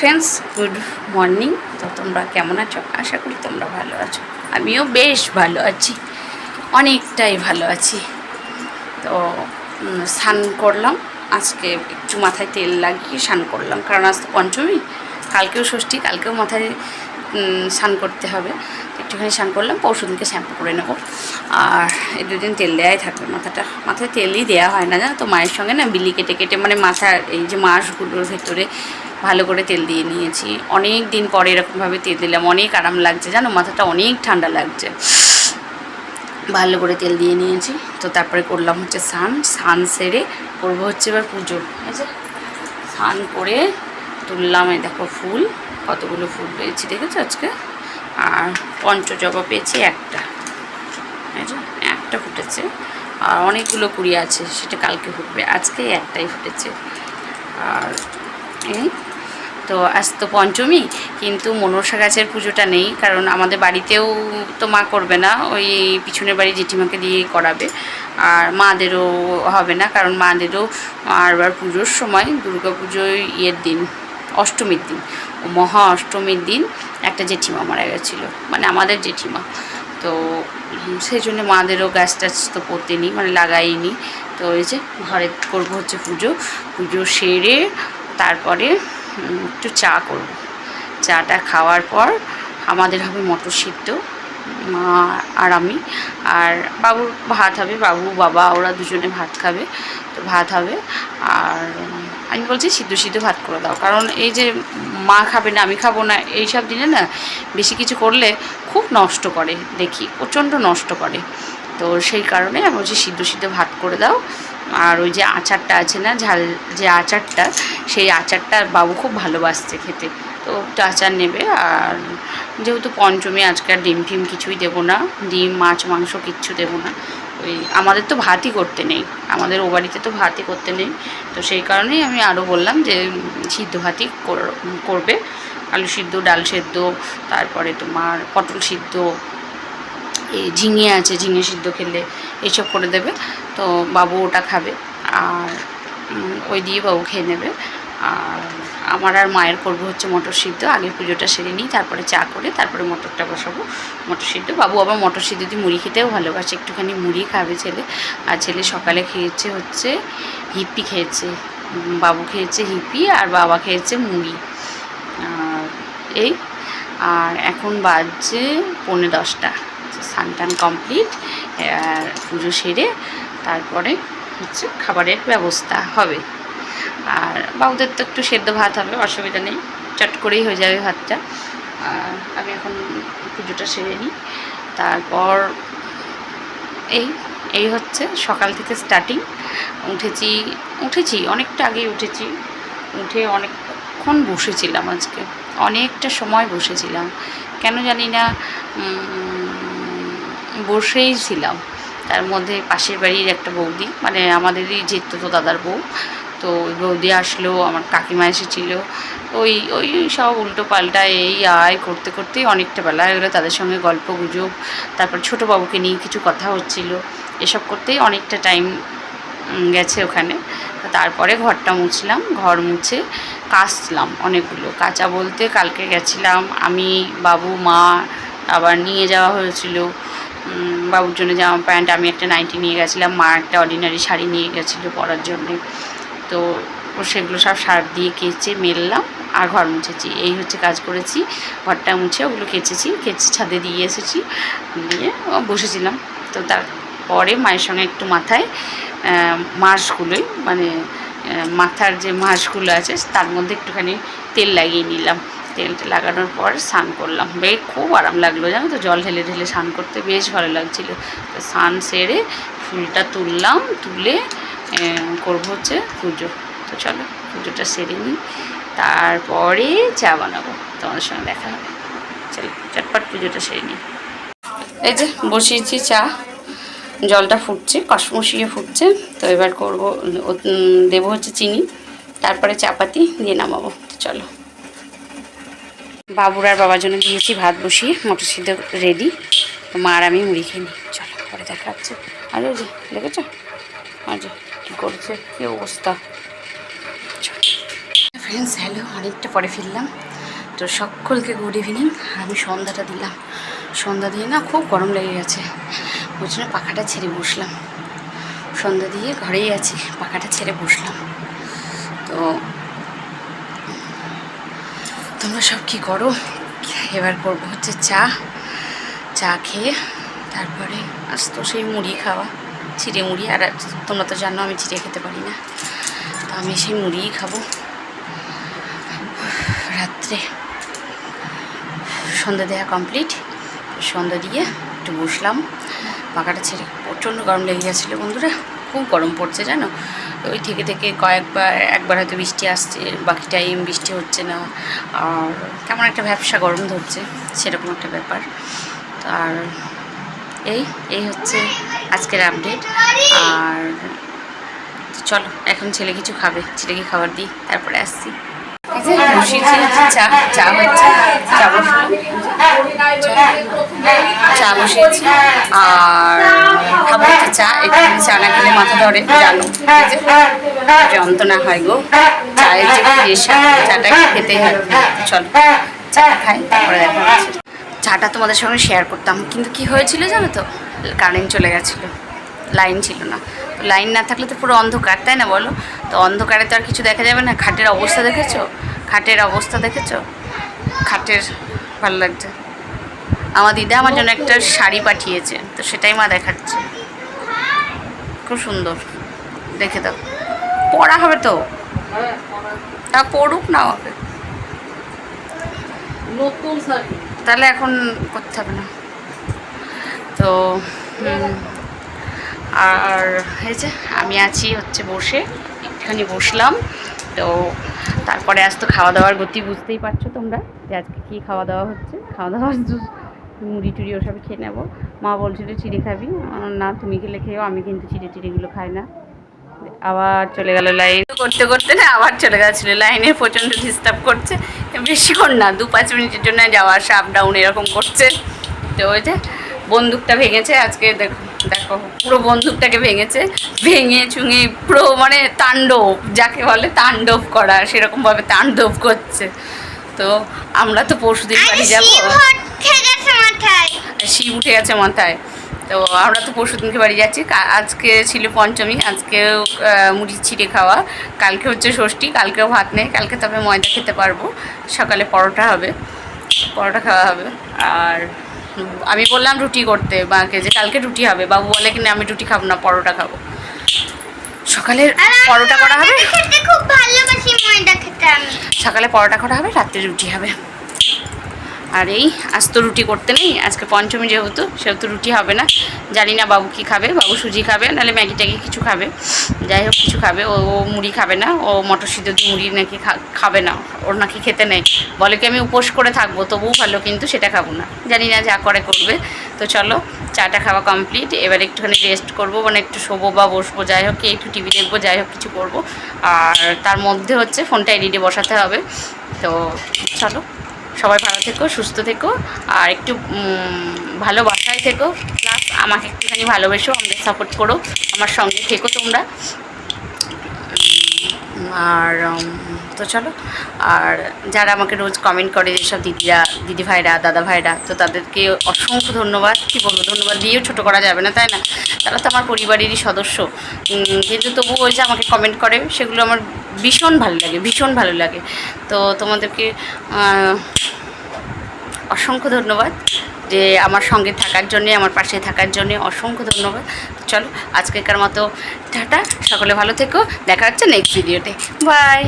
Friends, good morning. তো তোমরা কেমন আছো? আশা করি তোমরা ভালো আছো। আমিও বেশ ভালো আছি, অনেকটাই ভালো আছি। তো স্নান করলাম। আজকে একটু মাথায় তেল লাগিয়ে স্নান করলাম। কারণ আজ তো পঞ্চমী, কালকেও ষষ্ঠী, কালকেও মাথায় স্নান করতে হবে। একটুখানি স্নান করলাম পরশু দিনকে শ্যাম্পু করে নেব। আর এই দুদিন তেল দেওয়াই থাকবে মাথাটা। মাথায় তেলই দেওয়া হয় না জানো তো? মায়ের সঙ্গে না বিলি কেটে কেটে মানে মাথার এই যে মাসগুলোর ভেতরে ভালো করে তেল দিয়ে নিয়েছি। অনেক দিন পরে এরকমভাবে তেল দিলাম। অনেক আরাম লাগছে। জানো, মাথাটা অনেক ঠান্ডা লাগছে। ভালো করে তেল দিয়ে নিয়েছি। তো তারপরে করলাম হচ্ছে স্নান। স্নান সেরে করব হচ্ছে এবার পুজো। আছে স্নান করে তুললাম এই দেখো ফুল। কতগুলো ফুল পেয়েছি, দেখেছ আজকে? আর পঞ্চজবা পেয়েছি একটা। একটা ফুটেছে। আর অনেকগুলো কুড়ি আছে, সেটা কালকে ফুটবে। আজকে একটাই ফুটেছে। আর এই তো আজ তো পঞ্চমী, কিন্তু মনসা গাছের পুজোটা নেই, কারণ আমাদের বাড়িতেও তো মা করবে না, ওই পিছনের বাড়ি জেঠিমাকে দিয়েই করাবে, আর মাদেরও হবে না, কারণ মাদেরও আরবার পুজোর সময় দুর্গা পুজোয় ইয়ের দিন, অষ্টমীর দিন মহা অষ্টমীর দিন একটা জেঠিমা মারা গেছিল মানে আমাদের জেঠিমা, তো সেই জন্য মাদেরও গাছ টাছ তো পোতেনি মানে লাগাইনি, তো এই যে ঘরে করব হচ্ছে পুজো পুজো সেরে তারপরে একটু চা করব। চাটা খাওয়ার পর আমাদের হবে মটর সিদ্ধ, মা আর আমি। আর বাবুর ভাত হবে, বাবু, বাবা, ওরা দুজনে ভাত খাবে, তো ভাত হবে। আর, আমি বলছি সিদ্ধ সিদ্ধ ভাত করে দাও। কারণ এই যে মা খাবে না, আমি খাব না এই সব দিনে না বেশি কিছু করলে খুব নষ্ট করে দেখি, প্রচণ্ড নষ্ট করে। তো সেই কারণে আমি বলছি সিদ্ধ সিদ্ধ ভাত করে দাও। আর ওই যে আচারটা আছে না, ঝাল যে আচারটা, সেই আচারটা বাবু খুব ভালোবাসছে খেতে। তো একটু আচার নেবে আর যেহেতু পঞ্চমী, আজকে আর ডিম ফিম কিছুই দেবো না, ডিম, মাছ, মাংস কিচ্ছু দেবো না। ওই আমাদের তো ভাতই করতে নেই, আমাদের ও বাড়িতে তো ভাতই করতে নেই। তো সেই কারণেই আমি আরও বললাম যে সিদ্ধ ভাতই করবে। আলু সিদ্ধ, ডাল সেদ্ধ, তারপরে তোমার পটল সিদ্ধ, এই ঝিঙে আছে, ঝিঙে সিদ্ধ খেলে এইসব করে দেবে। তো বাবু ওটা খাবে আর ওই দিয়ে বাবু খেয়ে নেবে। আর আমার আর মায়ের করব হচ্ছে মটর সিদ্ধ। আগে পুজোটা সেরে নিই, তারপরে চা করে তারপরে মটরটা বসাবো। মটর সিদ্ধ। বাবু আবার মটর সিদ্ধ দিয়ে মুড়ি খেতেও ভালোবাসে। একটুখানি মুড়ি খাবে ছেলে। আর ছেলে সকালে খেয়েছে হচ্ছে হিপ্পি খেয়েছে। বাবু খেয়েছে হিপ্পি আর বাবা খেয়েছে মুড়ি। এই, আর এখন বাজছে পৌনে দশটা। স্নান টান কমপ্লিট পুজো সেরে তারপরে হচ্ছে খাবারের ব্যবস্থা হবে। আর বাবুদের তো একটু সেদ্ধ ভাত হবে, অসুবিধা নেই, চট করেই হয়ে যাবে ভাতটা। আর আমি এখন পুজোটা সেরে নিই। তারপর এই এই হচ্ছে সকাল থেকে স্টার্টিং উঠেছি উঠেছি, অনেকটা আগেই উঠেছি। উঠে অনেকক্ষণ বসেছিলাম আজকে, অনেকটা সময় বসেছিলাম। কেন জানি না বসেই ছিলাম। তার মধ্যে পাশের বাড়ির একটা বৌদি মানে আমাদেরই যেত তো দাদার বউ। তো ওই বৌদি আসলো, আমার কাকিমা এসেছিল। ওই ওই সব উল্টো পাল্টা এই আয় করতে করতেই অনেকটা বেলা হয়ে গেলো। তাদের সঙ্গে গল্প গুজব, তারপর ছোটো বাবুকে নিয়ে কিছু কথা হচ্ছিল। এসব করতেই অনেকটা টাইম গেছে ওখানে। তারপরে ঘরটা মুছলাম, ঘর মুছে কাচলাম অনেকগুলো। কাঁচা বলতে কালকে গেছিলাম, আমি, বাবু, মা আবার নিয়ে যাওয়া হয়েছিল। বাবুর জন্য জামা প্যান্ট, আমি একটা নাইটি নিয়ে গেছিলাম, মা একটা অর্ডিনারি শাড়ি নিয়ে গেছিল পরার জন্যে। তো সেগুলো সব সার দিয়ে কেচে মেললাম আর ঘর মুছেছি। এই হচ্ছে কাজ করেছি, ঘরটা মুছে ওগুলো কেচেছি, কেচে ছাদে দিয়ে এসেছি, দিয়ে বসেছিলাম। তো তারপরে মায়ের সঙ্গে একটু মাথায় মাসগুলোই মানে মাথার যে মাসগুলো আছে, তার মধ্যে একটুখানি তেল লাগিয়ে নিলাম। তেলটা লাগানোর পর স্নান করলাম। বেশ খুব আরাম লাগল, জানো তো? জল ঢেলে ঢেলে স্নান করতে বেশ ভালো লাগছিল। তো স্নান সেরে ফুলটা তুললাম, তুলে করব হচ্ছে পুজো। তো চলো, পুজোটা সেরে নিই। তারপরে চা বানাবো। তোমাদের সঙ্গে দেখা হবে। চলো, চটপট পুজোটা সেরে নিই। এই যে, বসিয়েছি চা। জলটা ফুটছে কসমসিয়ে ফুটছে। তো এবার করব দেবো হচ্ছে চিনি। তারপরে চাপাতি দিয়ে নামাবো। চলো। বাবুর আর বাবার জন্য দিয়েছি ভাত বসিয়ে, মটর সিদ্ধ রেডি তো মা আর আমি মুড়ি খেয়ে নিই চলো, পরে দেখা হচ্ছে। আর ওই যে, দেখেছ? আর যে, কী করছে? কী অবস্থা? ফ্রেন্ডস হ্যালো অনেকটা পরে ফিরলাম। তো সকলকে গুড ইভিনিং আমি সন্ধ্যাটা দিলাম। সন্ধ্যা দিয়ে না খুব গরম লেগে গেছে। ওই জন্য পাখাটা ছেড়ে বসলাম। সন্ধ্যা দিয়ে ঘরেই আছি, পাখাটা ছেড়ে বসলাম। তো তোমরা সব কি করো? এবার করব হচ্ছে চা। চা খেয়ে তারপরে আজ তো সেই মুড়ি খাওয়া। চিড়ে মুড়ি, আর তোমরা তো জানো আমি চিড়ে খেতে পারি না। তো আমি সেই মুড়িই খাব। রাত্রে সন্ধ্যা দেওয়া কমপ্লিট। সন্ধ্যা দিয়ে একটু বসলাম। পাখাটা ছেড়ে প্রচণ্ড গরম লেগে গেছিল বন্ধুরা। খুব গরম পড়ছে জানো? ওই থেকে থেকে কয়েকবার একবার হয়তো বৃষ্টি আসছে বাকি টাইম বৃষ্টি হচ্ছে না। আর কেমন একটা ব্যবসা গরম ধরছে সেরকম একটা ব্যাপার। আর এই এই হচ্ছে আজকের আপডেট আর চলো এখন ছেলে কিছু খাবে ছেলেকে খাবার দিই তারপরে আসছি। হচ্ছে চা চা হচ্ছে চা বসলাম চা বসিয়েছি। আর খাব হচ্ছে চা একটু চা না খেলে মাথা ধরে, জানো। যন্ত্রণা হয় গো। চায়ের যে প্রেশার চাটা খেতেই হয়। চলো, চা খাই, তারপরে দেখা চাটা তোমাদের সঙ্গে শেয়ার করতাম। কিন্তু কি হয়েছিল জানো তো? কারেন্ট চলে গেছিল। লাইন ছিল না। লাইন না থাকলে তো পুরো অন্ধকার, তাই না বলো? তো অন্ধকারে তো আর কিছু দেখা যাবে না। খাটের অবস্থা দেখেছ? খাটের অবস্থা দেখেছ? খাটের, ভালো লাগছে। আমার দিদা আমার জন্য একটা শাড়ি পাঠিয়েছে তো সেটাই মা দেখাচ্ছে। খুব সুন্দর দেখে দাও। পড়া হবে তো? তা পড়ুক না হবে। নতুন তাহলে এখন করতে হবে না। তো আর এই যে আমি আছি হচ্ছে বসে একটুখানি বসলাম। তো তারপরে আজ তো খাওয়া দাওয়ার গতি বুঝতেই পারছ তোমরা যে আজকে কী খাওয়া দাওয়া হচ্ছে। খাওয়া দাওয়া মুড়ি টুড়ি ওসব খেয়ে নেব। মা বলছিল চিড়ে খাবি? না তুমি খেলে খেয়েও আমি কিন্তু চিড়ে টিড়েগুলো খাই না। আবার চলে গেল লাইন। করতে করতে না আবার চলে গেছিল। লাইনে প্রচণ্ড ডিস্টার্ব করছে। বেশিক্ষণ না দু পাঁচ মিনিটের জন্য যাওয়া আসা আপ ডাউন এরকম করছে। তো ওই যে বন্দুকটা ভেঙেছে আজকে দেখো দেখো পুরো বন্দুকটাকে ভেঙেছে। ভেঙে চুঙে পুরো মানে তাণ্ডব যাকে বলে তাণ্ডব করা সেরকমভাবে তাণ্ডব করছে। তো আমরা তো পরশুদিন বাড়ি যাব। শিব উঠে গেছে মাথায়। তো আমরা তো পরশু দিনকে বাড়ি যাচ্ছি। আজকে ছিল পঞ্চমী আজকেও মুড়ি ছিঁড়ে খাওয়া। কালকে হচ্ছে ষষ্ঠী কালকেও ভাত নেই। কালকে তবে ময়দা খেতে পারব। সকালে পরোটা হবে। পরোটা খাওয়া হবে। আর আমি বললাম রুটি করতে মাকে যে কালকে রুটি হবে। বাবু বলে কিনা আমি রুটি খাব না পরোটা খাব। সকালে পরোটা করা হবে? সকালে পরোটা করা হবে রাত্রে রুটি হবে। আর এই, আজ তো রুটি করতে নেই, আজকে পঞ্চমী যেহেতু, সেহেতু রুটি হবে না। জানি না বাবু কি খাবে, বাবু সুজি খাবে, নাহলে ম্যাগি ট্যাগি কিছু খাবে। যাই হোক, কিছু খাবে, ও মুড়ি খাবে না, ও মটর সিদ্ধ মুড়ি নাকি খাবে না, ওর নাকি খেতে নেই। বলে কি আমি উপোস করে থাকব, তবুও ভালো, কিন্তু সেটা খাব না। জানি না যা করে করবে। তো চলো, চাটা খাওয়া কমপ্লিট এবার একটুখানি রেস্ট করব মানে একটু শোবো বা বসবো, যাই হোক, একটু টিভি দেখব, যাই হোক, কিছু করব। আর তার মধ্যে হচ্ছে ফোনটা এডিটে বসাতে হবে। তো চলো। সবাই ভালো থেকো, সুস্থ থেকো, আর একটু ভালোবাসায় ভালো বাসায় থেকো। প্লাস আমাকে একটুখানি ভালোবেসো, আমাদের সাপোর্ট করো, আমার সঙ্গে থেকো তোমরা। আর তো চলো। আর যারা আমাকে রোজ কমেন্ট করে যেসব দিদিরা, দিদি ভাইরা, দাদা ভাইরা, তো তাদেরকে অসংখ্য ধন্যবাদ। কী বলব, ধন্যবাদ দিয়েও ছোটো করা যাবে না, তাই না? তারা তো আমার পরিবারেরই সদস্য। কিন্তু তবুও ওই যে আমাকে কমেন্ট করে, সেগুলো আমার ভীষণ ভালো লাগে, ভীষণ ভালো লাগে। তো তোমাদেরকে অসংখ্য ধন্যবাদ যে আমার সঙ্গে থাকার জন্যে, আমার পাশে থাকার জন্যে অসংখ্য ধন্যবাদ। চলো, আজকেকার মতো, টাটা, সকলে ভালো থেকো, দেখা হচ্ছে নেক্সট ভিডিওতে বাই